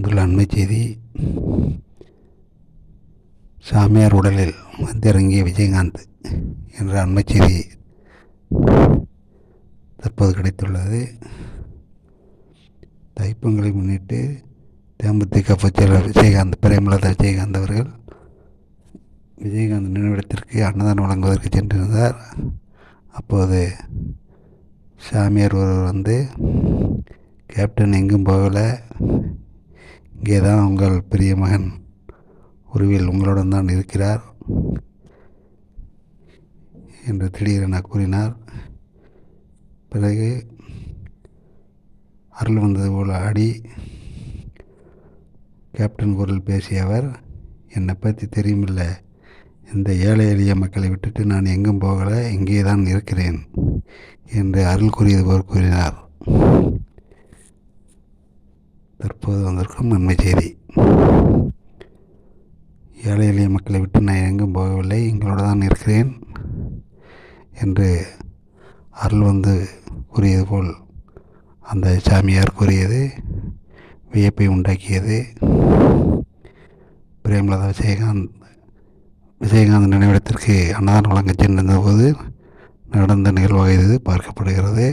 வந்துள்ள அண்மை செய்தி சாமியார் உடலில் வந்திறங்கிய விஜயகாந்த் என்ற அண்மை செய்தி தற்போது கிடைத்துள்ளது. தைப்பொங்கலை முன்னிட்டு தேமுதிக பொதுச்செயலர் விஜயகாந்த் பிரேமலதா விஜயகாந்த் அவர்கள் விஜயகாந்த் நினைவிடத்திற்கு அன்னதானம் வழங்குவதற்கு சென்றிருந்தார். அப்போது சாமியார் ஒருவர் வந்து கேப்டன் எங்கும் போகலை. இங்கே தான் உங்கள் பெரிய மகன் உருவில் உங்களுடன் தான் இருக்கிறார் என்று திடீரென கூறினார். பிறகு அருள் வந்தது போல் ஆடி கேப்டன் குரல் பேசிய அவர் என்னை பற்றி தெரியுமில்ல. இந்த ஏழை எளிய மக்களை விட்டுட்டு நான் எங்கும் போகலை இங்கே தான் இருக்கிறேன் என்று அருள் கூறியது போல் கூறினார். இப்போது வந்திருக்கும் நன்மை செய்தி ஏழை எளிய மக்களை விட்டு நான் எங்கும் போகவில்லை எங்களோடு தான் இருக்கிறேன் என்று அருள் வந்து கூறியது போல் அந்த சாமியார் கூறியது வியப்பை உண்டாக்கியது. பிரேமலதா விஜயகாந்த் விஜயகாந்த் நினைவிடத்திற்கு அன்னதான் வழங்கச் சென்றிருந்தபோது நடந்த நிகழ்வாக இது பார்க்கப்படுகிறது.